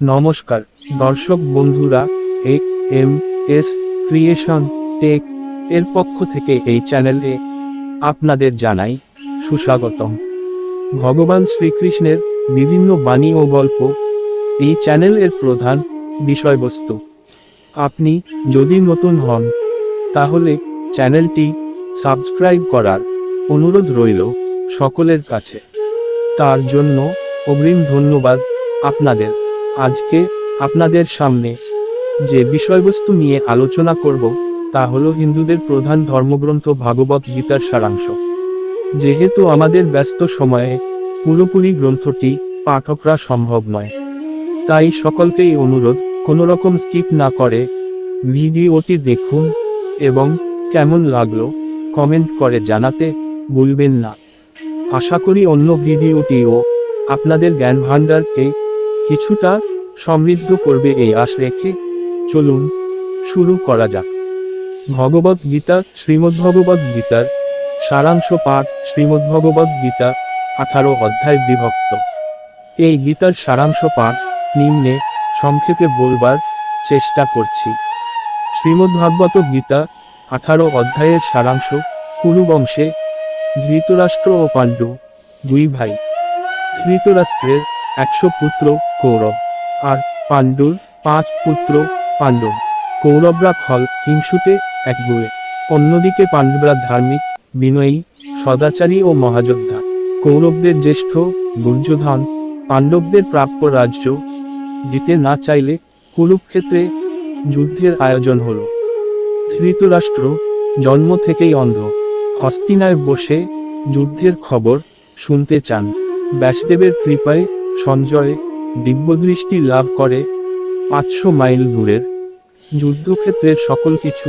নমস্কার, দর্শক বন্ধুরা A M S creation tech এর পক্ষ থেকে এই চ্যানেলে আপনাদের জানাই সুস্বাগতম। ভগবান শ্রীকৃষ্ণের বিভিন্ন বাণী ও গল্প এই চ্যানেলের প্রধান বিষয়বস্তু। আপনি যদি নতুন হন, তাহলে চ্যানেলটি সাবস্ক্রাইব করার অনুরোধ রইল সকলের কাছে। তার জন্য অগ্রিম ধন্যবাদ আপনাদের। আজকে আপনাদের সামনে যে বিষয়বস্তু নিয়ে আলোচনা করব, তা হলো হিন্দুদের প্রধান ধর্মগ্রন্থ ভাগবত গীতার সারাংশ। যেহেতু আমাদের ব্যস্ত সময়ে পুরোপুরি গ্রন্থটি পাঠকরা সম্ভব নয়, তাই সকলকেই অনুরোধ, কোনো রকম স্কিপ না করে ভিডিওটি দেখুন এবং কেমন লাগল কমেন্ট করে জানাতে ভুলবেন না। আশা করি অন্য ভিডিওটিও আপনাদের জ্ঞান ভাণ্ডারকে কিছুটা সমৃদ্ধ করবে এই আশ রেখে চলুন, শুরু করা যাক। ভগবত গীতা, শ্রীমদ্ভগবত গীতার সারাংশ পাঠ, শ্রীমদ্ভগবত গীতা, আঠারো অধ্যায় বিভক্ত। এই গীতার সারাংশ পাঠ, নিম্নে সংক্ষেপে বলবার চেষ্টা করছি। শ্রীমদ্ভাগবত গীতা, আঠারো অধ্যায়ের সারাংশ, কুরুবংশে, ধৃতরাষ্ট্র ও পাণ্ডু, দুই ভাই। ধৃতরাষ্ট্রের একশো পুত্র, কৌরব। আর পাণ্ডুর পাঁচ পুত্র পাণ্ডব। কৌরবরা খল হিংসুতে এক গুয়ে অন্যদিকে পাণ্ডবরা ধার্মিক, বিনয়ী, সদাচারী ও মহাযোদ্ধা। কৌরবদের জ্যেষ্ঠ, দুর্যোধন, পাণ্ডবদের প্রাপ্য রাজ্য দিতে না চাইলে কুরুক্ষেত্রে যুদ্ধের আয়োজন হলো। ধৃতরাষ্ট্র জন্ম থেকেই অন্ধ। হস্তিনায় বসে যুদ্ধের খবর শুনতে চান। ব্যাসদেবের কৃপায়, সঞ্জয় দিব্যদৃষ্টি লাভ করে পাঁচশো মাইল দূরের যুদ্ধক্ষেত্রের সকল কিছু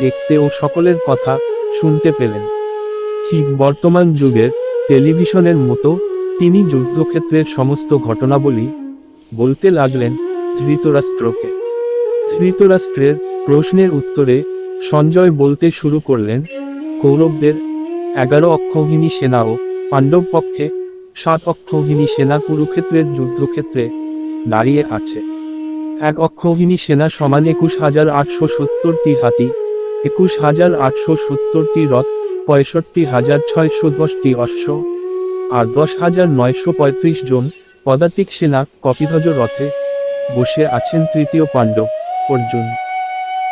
দেখতে ও সকলের কথা শুনতে পেলেন। ঠিক বর্তমান যুগের টেলিভিশনের মতো তিনি যুদ্ধক্ষেত্রের সমস্ত ঘটনাবলী বলতে লাগলেন ধৃতরাষ্ট্রকে। ধৃতরাষ্ট্রের প্রশ্নের উত্তরে সঞ্জয় বলতে শুরু করলেন, কৌরবদের এগারো অক্ষৌহিনী সেনা ও পাণ্ডব পক্ষে সাত অক্ষৌহিনী সেনা কুরুক্ষেত্রের যুদ্ধক্ষেত্রে দাঁড়িয়ে আছে। এক অক্ষৌহিনী সেনা সমান একুশ হাজার আটশো সত্তরটি হাতি, একুশ হাজার আটশো সত্তরটি রথ, পঁয়ষট্টি হাজার ছয়শো দশটি অশ্ব, আর দশ হাজার নয়শো পঁয়ত্রিশ জন পদাতিক সেনা কপিধ্বজ রথে বসে আছেন তৃতীয় পাণ্ডব অর্জুন।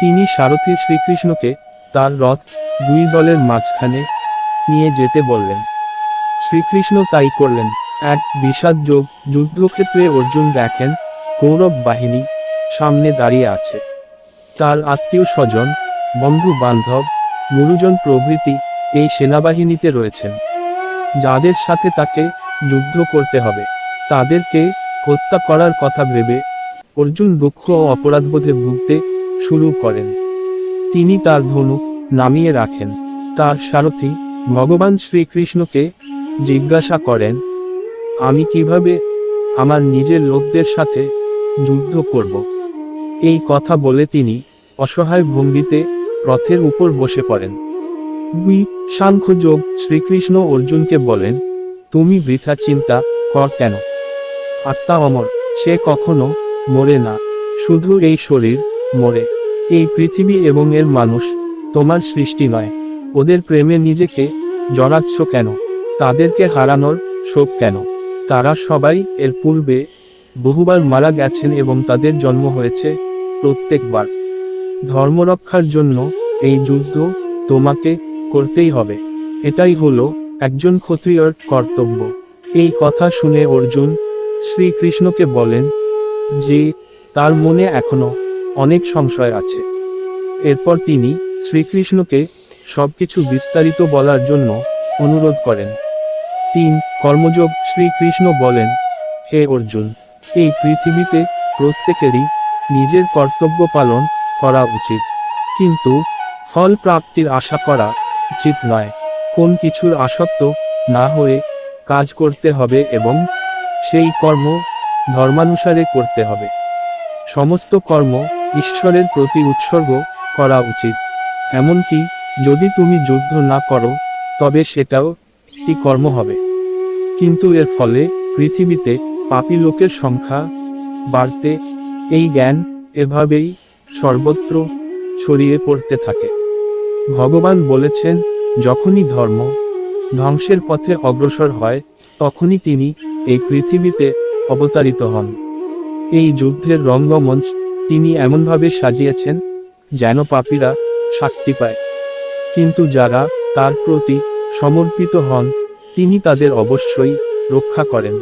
তিনি সারথী শ্রীকৃষ্ণকে তার রথ দুই দলের মাঝখানে নিয়ে যেতে বললেন। শ্রীকৃষ্ণ তাই করলেন। এক বিষাদ যোগ যুদ্ধক্ষেত্রে অর্জুন দেখেন কৌরব বাহিনী সামনে দাঁড়িয়ে আছে। তার আত্মীয় স্বজন, বন্ধু বান্ধব, গুরুজন প্রভৃতি এই সেনাবাহিনীতে রয়েছেন। যাদের সাথে তাকে যুদ্ধ করতে হবে, তাদেরকে হত্যা করার কথা ভেবে অর্জুন দুঃখ ও অপরাধবোধে ভুগতে শুরু করেন। তিনি তার ধনুক নামিয়ে রাখেন। তার সারথি ভগবান শ্রীকৃষ্ণকে জিজ্ঞাসা করেন, আমি কীভাবে আমার নিজের লোকদের সাথে যুদ্ধ করব? এই কথা বলে তিনি অসহায় ভঙ্গিতে রথের উপর বসে পড়েন। দুই সাংখ্যযোগ শ্রীকৃষ্ণ অর্জুনকে বলেন, তুমি বৃথা চিন্তা কর কেন? আত্মা অমর, সে কখনো মরে না, শুধু এই শরীর মরে। এই পৃথিবী এবং এর মানুষ তোমার সৃষ্টি নয়। ওদের প্রেমে নিজেকে জড়াচ্ছ কেন? তাদেরকে হারানোর শোক কেন? তারা সবাই এর পূর্বে বহুবার মারা গেছেন এবং তাদের জন্ম হয়েছে প্রত্যেকবার। ধর্মরক্ষার জন্য এই যুদ্ধ তোমাকে করতেই হবে। এটাই হলো একজন ক্ষত্রিয়র কর্তব্য। এই কথা শুনে অর্জুন শ্রীকৃষ্ণকে বলেন যে, তার মনে এখনও অনেক সংশয় আছে। এরপর তিনি শ্রীকৃষ্ণকে সবকিছু বিস্তারিত বলার জন্য অনুরোধ করেন। তিন কর্মযোগ শ্রীকৃষ্ণ বলেন, হে অর্জুন, এই পৃথিবীতে প্রত্যেকেরই নিজের কর্তব্য পালন করা উচিত। কিন্তু ফল প্রাপ্তির আশা করা উচিত নয়। কোন কিছুর আসক্ত না হয়ে কাজ করতে হবে এবং সেই কর্ম ধর্মানুসারে করতে হবে। সমস্ত কর্ম ঈশ্বরের প্রতি উৎসর্গ করা উচিত। এমনকি যদি তুমি যুদ্ধ না করো, তবে সেটাও একটি কর্ম হবে। কিন্তু এর ফলে পৃথিবীতে পাপী লোকের সংখ্যা বাড়তে, এই জ্ঞান এভাবেই সর্বত্র ছড়িয়ে পড়তে থাকে। ভগবান বলেছেন, যখনই ধর্ম ধ্বংসের পথে অগ্রসর হয়, তখনই তিনি এই পৃথিবীতে অবতারিত হন। এই যুদ্ধের রঙ্গমঞ্চ তিনি এমনভাবে সাজিয়েছেন, যেন পাপীরা শাস্তি পায়। কিন্তু যারা তার প্রতি সমর্পিত হন তিনি তাদের অবশ্যই রক্ষা করেন।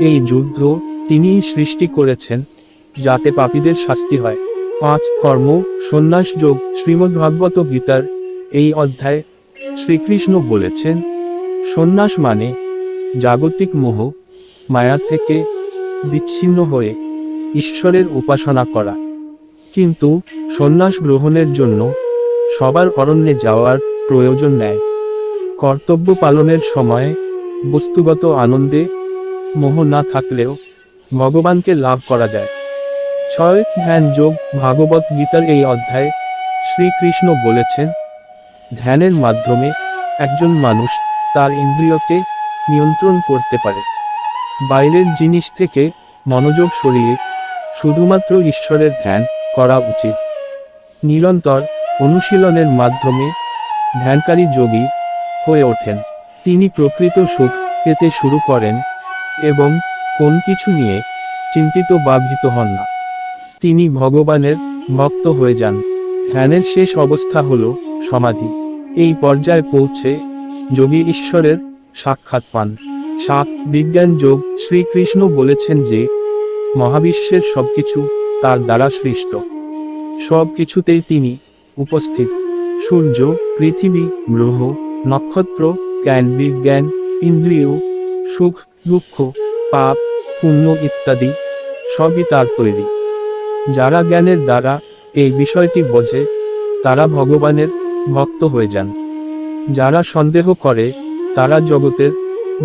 এই যুদ্ধ তিনিই সৃষ্টি করেছেন, যাতে পাপীদের শাস্তি হয়। পাঁচ কর্ম, সন্ন্যাস যোগ, শ্রীমদ্ভাগবত গীতার এই অধ্যায়ে শ্রীকৃষ্ণ বলেছেন, সন্ন্যাস মানে জাগতিক মোহ, মায়া থেকে বিচ্ছিন্ন হয়ে ঈশ্বরের উপাসনা করা। কিন্তু সন্ন্যাস গ্রহণের জন্য সবার অরণ্যে যাওয়ার প্রয়োজন নেয় কর্তব্য পালনের সময়, বস্তুগত আনন্দে, মোহ না থাকলেও, ভগবানকে লাভ করা যায়। ছয় ধ্যান যোগ ভাগবত গীতার এই অধ্যায়ে শ্রীকৃষ্ণ বলেছেন, ধ্যানের মাধ্যমে একজন মানুষ তার ইন্দ্রিয়কে নিয়ন্ত্রণ করতে পারে। বাইরের জিনিস থেকে মনোযোগ সরিয়ে শুধুমাত্র ঈশ্বরের ধ্যান করা উচিত। নিরন্তর অনুশীলনের মাধ্যমে ধ্যানকারী যোগী হয়ে ওঠেন। তিনি প্রকৃত সুখ পেতে শুরু করেন এবং কোন কিছু নিয়ে চিন্তিত বা ভীত হন না। তিনি ভগবানের ভক্ত হয়ে যান। ধ্যানের শেষ অবস্থা হল সমাধি। এই পর্যায়ে পৌঁছে যোগী ঈশ্বরের সাক্ষাৎ পান। সাত বিজ্ঞান যোগ শ্রীকৃষ্ণ বলেছেন যে, মহাবিশ্বের সবকিছু তার দ্বারা সৃষ্ট। সব কিছুতেই তিনি উপস্থিত। সূর্য, পৃথিবী, গ্রহ নক্ষত্র, জ্ঞান বিজ্ঞান, ইন্দ্রিয়, সুখ, দুঃখ, পাপ, পুণ্য ইত্যাদি, সবই তার তৈরি। যারা জ্ঞানের দ্বারা এই বিষয়টি বোঝে, তারা ভগবানের ভক্ত হয়ে যান। যারা সন্দেহ করে, তারা জগতের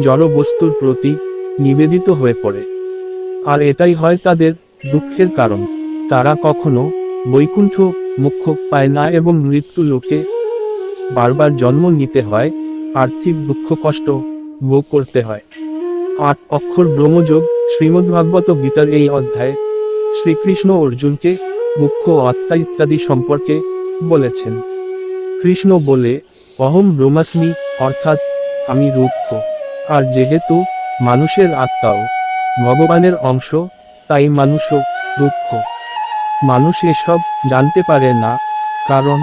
জড় বস্তুর প্রতি নিবেদিত হয়ে পড়ে। আর এটাই হয় তাদের দুঃখের কারণ। তারা কখনো বৈকুণ্ঠ মুখ্য পায় না এবং মৃত্যু লোকে বারবার জন্ম নিতে হয়, আর্থিক দুঃখ, কষ্ট ভোগ করতে হয়। আট অক্ষর ব্রহ্মযোগ শ্রীমদ্ভাগবত গীতার এই অধ্যায়ে শ্রীকৃষ্ণ অর্জুনকে মুখ্য আত্মা ইত্যাদি সম্পর্কে বলেছেন। কৃষ্ণ বলে, অহম ব্রহ্মাস্মি, অর্থাৎ আমি রুক্ষ। আর যেহেতু মানুষের আত্মাও ভগবানের অংশ, তাই মানুষও রুক্ষ। মানুষ এসব জানতে পারে না, কারণ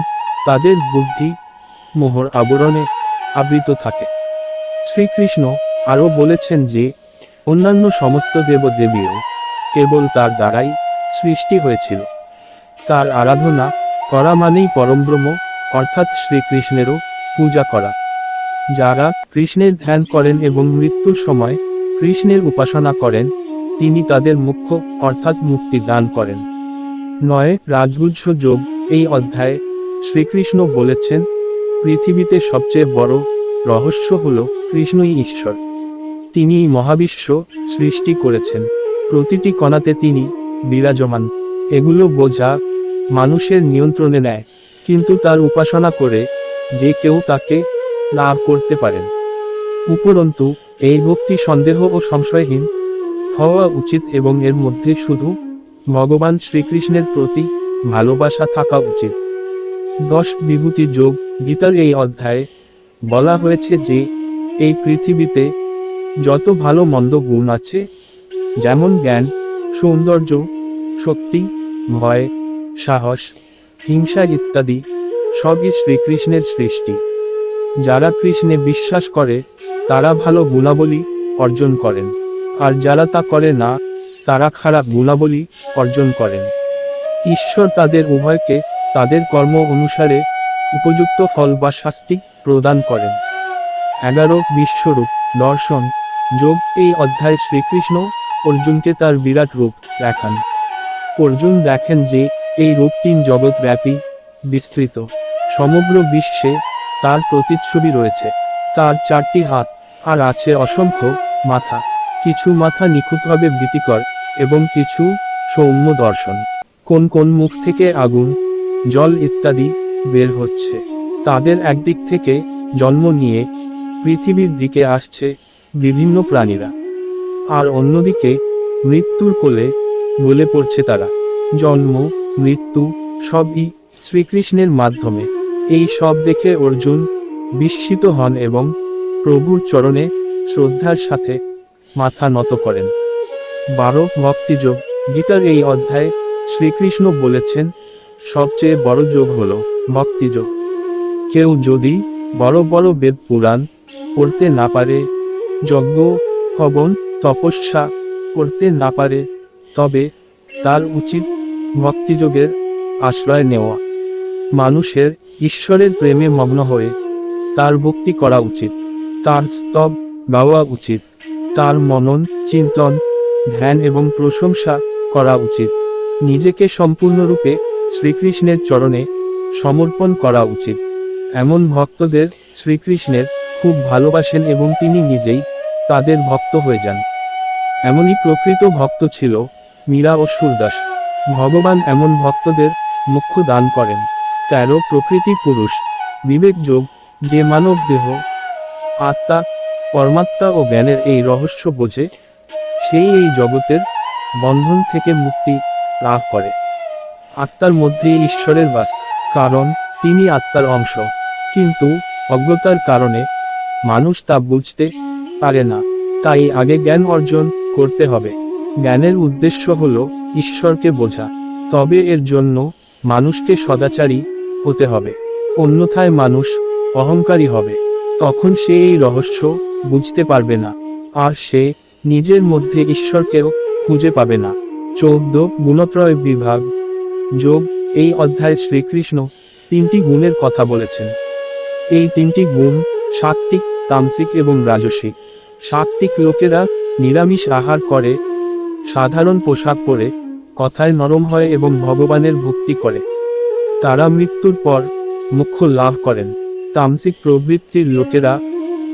তাদের বুদ্ধি মোহর আবরণে আবৃত থাকে। শ্রীকৃষ্ণ আরও বলেছেন যে, অন্যান্য সমস্ত দেবদেবীও কেবল তার দ্বারাই সৃষ্টি হয়েছিল। তার আরাধনা করা মানেই পরমব্রহ্ম, অর্থাৎ শ্রীকৃষ্ণেরও পূজা করা। যারা কৃষ্ণের ধ্যান করেন এবং মৃত্যুর সময় কৃষ্ণের উপাসনা করেন, তিনি তাদের মুখ্য, অর্থাৎ মুক্তি দান করেন। নয়, রাজগুজ্জ যোগ, এই অধ্যায়ে শ্রীকৃষ্ণ বলেছেন পৃথিবীতে সবচেয়ে বড় রহস্য হল কৃষ্ণই ঈশ্বর। তিনি মহাবিশ্ব সৃষ্টি করেছেন। প্রতিটি কণাতে তিনি বিরাজমান। এগুলো বোঝা মানুষের নিয়ন্ত্রণে নেয়, কিন্তু তার উপাসনা করে যে কেউ তাকে লাভ করতে পারেন। উপরন্তু, এই ভক্তি সন্দেহ ও সংশয়হীন হওয়া উচিত এবং এর মধ্যে শুধু ভগবান শ্রীকৃষ্ণের প্রতি ভালোবাসা থাকা উচিত। দশ বিভূতি যোগ গীতার এই অধ্যায়ে বলা হয়েছে যে এই পৃথিবীতে যত ভালো মন্দ গুণ আছে, যেমন জ্ঞান, সৌন্দর্য, শক্তি, ভয়, সাহস, হিংসা ইত্যাদি, সবই শ্রীকৃষ্ণের সৃষ্টি। যারা কৃষ্ণে বিশ্বাস করে, তারা ভালো গুণাবলী অর্জন করেন। আর যারা তা করে না, তারা খারাপ গুণাবলী অর্জন করেন। ঈশ্বর তাদের উভয়কে তাদের কর্ম অনুসারে উপযুক্ত ফল বা শাস্তি প্রদান করেন। এগারো, বিশ্বরূপ, দর্শন, যোগ। এই অধ্যায়ে শ্রীকৃষ্ণ অর্জুনকে তার বিরাট রূপ দেখান। অর্জুন দেখেন যে এই রূপ তিন জগৎব্যাপী, বিস্তৃত। সমগ্র বিশ্বে তার প্রতিচ্ছবি রয়েছে। তার চারটি হাত, আর আছে অসংখ্য মাথা। কিছু মাথা নিখুঁতভাবে ভীতিকর এবং কিছু সৌম্য দর্শন। কোন কোন মুখ থেকে আগুন, জল ইত্যাদি বের হচ্ছে। তাদের একদিক থেকে জন্ম নিয়ে পৃথিবীর দিকে আসছে বিভিন্ন প্রাণীরা। আর অন্যদিকে মৃত্যুর কোলে গলে পড়ছে তারা। জন্ম, মৃত্যু সবই শ্রীকৃষ্ণের মাধ্যমে। এই সব দেখে অর্জুন বিস্মিত হন এবং প্রভুর চরণে শ্রদ্ধার সাথে মাথা নত করেন। বারো ভক্তিযোগ, গীতার এই অধ্যায়ে শ্রীকৃষ্ণ বলেছেন, সবচেয়ে বড় যোগ হল ভক্তিযোগ। কেউ যদি বড় বড় বেদ পুরাণ পড়তে না পারে, যজ্ঞ, হবন, তপস্যা করতে না পারে, তবে তার উচিত ভক্তিযোগের আশ্রয় নেওয়া। মানুষের ঈশ্বরের প্রেমে মগ্ন হয়ে তার ভক্তি করা উচিত, তার স্তব গাওয়া উচিত, তার মনন, চিন্তন, ধ্যান এবং প্রশংসা করা উচিত। নিজেকে সম্পূর্ণরূপে শ্রীকৃষ্ণের চরণে সমর্পণ করা উচিত। এমন ভক্তদের শ্রীকৃষ্ণের খুব ভালোবাসেন এবং তিনি নিজেই তাদের ভক্ত হয়ে যান। এমনই প্রকৃত ভক্ত ছিল মীরা ও সুরদাস। ভগবান এমন ভক্তদের মুখ্য দান করেন। তেরো প্রকৃতি পুরুষ। বিবেক যোগ, যে মানব দেহ, আত্মা, পরমাত্মা ও জ্ঞানের এই রহস্য বোঝে, সেই এই জগতের বন্ধন থেকে মুক্তি লাভ করে। আত্মার মধ্যে ঈশ্বরের বাস। কারণ তিনি আত্মার অংশ। কিন্তু অজ্ঞতার কারণে মানুষ তা বুঝতে পারে না। তাই আগে জ্ঞান অর্জন করতে হবে। জ্ঞানের উদ্দেশ্য হল ঈশ্বরকে বোঝা। তবে এর জন্য মানুষকে সদাচারী হতে হবে। অন্যথায় মানুষ অহংকারী হবে। তখন সে এই রহস্য বুঝতে পারবে না। আর সে নিজের মধ্যে ঈশ্বরকেও খুঁজে পাবে না। চৌদ্দ, গুণত্রয় বিভাগ, যোগ এই অধ্যায়ে শ্রীকৃষ্ণ তিনটি গুণের কথা বলেছেন। এই তিনটি গুণ সাত্ত্বিক, তামসিক এবং রাজসিক। সাত্ত্বিক লোকেরা নিরামিষ আহার করে, সাধারণ পোশাক পরে, কথায় নরম হয় এবং ভগবানের ভক্তি করে। তারা মৃত্যুর পর মুখ্য লাভ করেন। তামসিক প্রবৃত্তির লোকেরা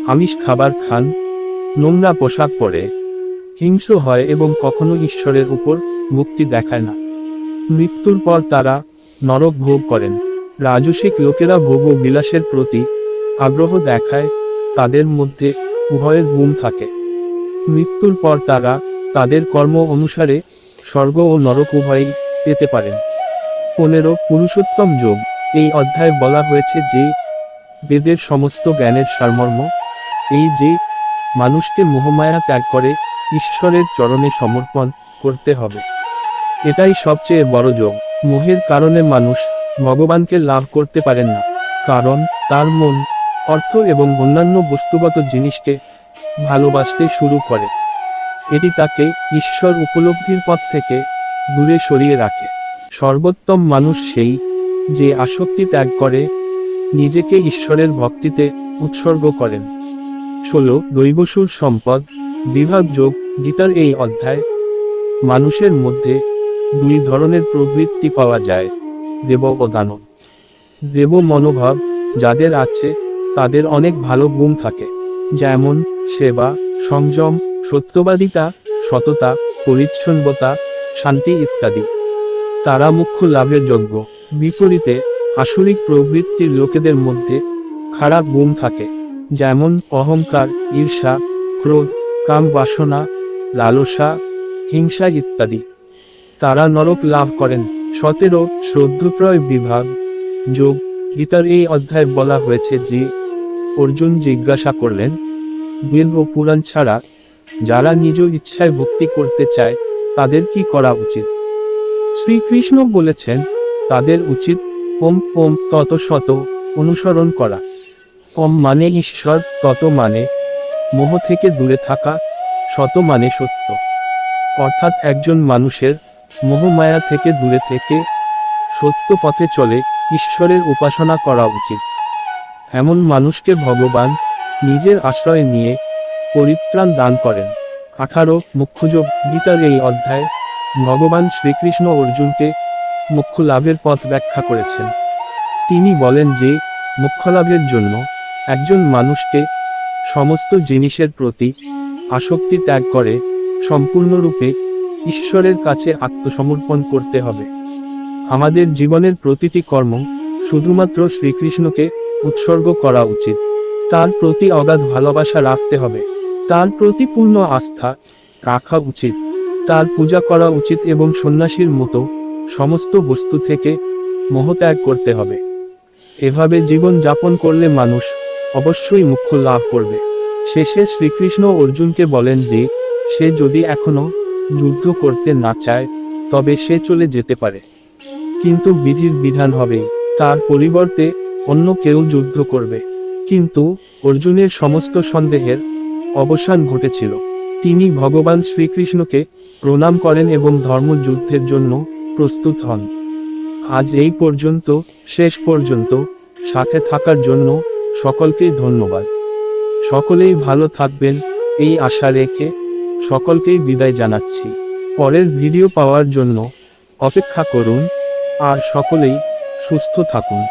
আমিষ খাবার খান, নোংরা পোশাক পরে। হিংস্র হয় এবং কখনো ঈশ্বরের উপর মুক্তি দেখায় না। মৃত্যুর পর তারা নরক ভোগ করেন। রাজসিক লোকেরা ভোগ ও বিলাসের প্রতি আগ্রহ দেখায়, তাদের মধ্যে উভয়ের গুণ থাকে। মৃত্যুর পর তারা তাদের কর্ম অনুসারে স্বর্গ ও নরক উভয়ই পেতে পারেন। পনেরো, পুরুষোত্তম যোগ। এই অধ্যায়ে বলা হয়েছে যে, বেদের সমস্ত জ্ঞানের সারমর্ম, এই যে, মানুষকে মোহমায়া ত্যাগ করে ঈশ্বরের চরণে সমর্পণ করতে হবে। এটাই সবচেয়ে বড় যোগ। মোহের কারণে মানুষ ভগবানকে লাভ করতে পারেন না। কারণ তার মন, অর্থ এবং অন্যান্য বস্তুগত জিনিসকে ভালোবাসতে শুরু করে। এটি তাকে ঈশ্বর উপলব্ধির পথ থেকে দূরে সরিয়ে রাখে। সর্বোত্তম মানুষ সেই যে আসক্তি ত্যাগ করে, নিজেকে ঈশ্বরের ভক্তিতে উৎসর্গ করেন। ষোলো, দৈবসুর সম্পদ, বিভাগ যোগ, গীতার এই অধ্যায় মানুষের মধ্যে দুই ধরনের প্রবৃত্তি পাওয়া যায় দেব ও দানব দেব মনোভাব যাদের আছে, তাদের অনেক ভালো গুণ থাকে, যেমন সেবা, সংযম, সত্যবাদিতা, সততা, পরিচ্ছন্নতা, শান্তি ইত্যাদি। তারা মুখ্য লাভের যোগ্য। বিপরীতে, আসরিক প্রবৃত্তির লোকেদের মধ্যে খারাপ গুণ থাকে, যেমন অহংকার, ঈর্ষা, ক্রোধ কাম বাসনা লালসা, হিংসা ইত্যাদি। তারা নরক লাভ করেন। সতেরো, শ্রদ্ধপ্রয় বিভাগ। যোগ, গীতার এই অধ্যায়ে বলা হয়েছে যে, অর্জুন জিজ্ঞাসা করলেন বেদ ও পুরাণ ছাড়া, যারা নিজ ইচ্ছায় ভক্তি করতে চায়, তাদের কি করা উচিত? শ্রীকৃষ্ণ বলেছেন, তাদের উচিত ওম ওম, তত শত অনুসরণ করা। ওম মানে ঈশ্বর, তত মানে মোহ থেকে দূরে থাকা, শত মানে সত্য। অর্থাৎ একজন মানুষের মোহমায়া থেকে দূরে থেকে সত্য পথে চলে, ঈশ্বরের উপাসনা করা উচিত। এমন মানুষকে ভগবান নিজের আশ্রয় নিয়ে পরিত্রাণ দান করেন। আঠারো, মুখ্যযোগ, গীতার এই অধ্যায় ভগবান শ্রীকৃষ্ণ অর্জুনকে মুখ্য লাভের পথ ব্যাখ্যা করেছেন। তিনি বলেন যে মুখ্য লাভের জন্য একজন মানুষকে সমস্ত জিনিসের প্রতি আসক্তি ত্যাগ করে, সম্পূর্ণরূপে ঈশ্বরের কাছে আত্মসমর্পণ করতে হবে। আমাদের জীবনের প্রতিটি কর্ম শুধুমাত্র শ্রীকৃষ্ণকে উৎসর্গ করা উচিত। তার প্রতি অগাধ ভালোবাসা রাখতে হবে। তার প্রতি পূর্ণ আস্থা রাখা উচিত। তার পূজা করা উচিত এবং সন্ন্যাসীর মতো সমস্ত বস্তু থেকে মোহত্যাগ করতে হবে। এভাবে জীবন যাপন করলে মানুষ অবশ্যই মুখ্য লাভ করবে। শেষে শ্রীকৃষ্ণ অর্জুনকে বলেন যে, সে যদি এখনও যুদ্ধ করতে না চায়, তবে সে চলে যেতে পারে। কিন্তু বিধির বিধান হবে, তার পরিবর্তে অন্য কেউ যুদ্ধ করবে। কিন্তু অর্জুনের সমস্ত সন্দেহের অবসান ঘটেছিল। তিনি ভগবান শ্রীকৃষ্ণকে প্রণাম করেন এবং ধর্মযুদ্ধের জন্য প্রস্তুত হন। আজ এই পর্যন্ত, শেষ পর্যন্ত, সাথে থাকার জন্য সকলকেই ধন্যবাদ। সকলেই ভালো থাকবেন, এই আশা রেখে সকলকেই বিদায় জানাচ্ছি। পরের ভিডিও পাওয়ার জন্য অপেক্ষা করুন আর সকলেই সুস্থ থাকুন।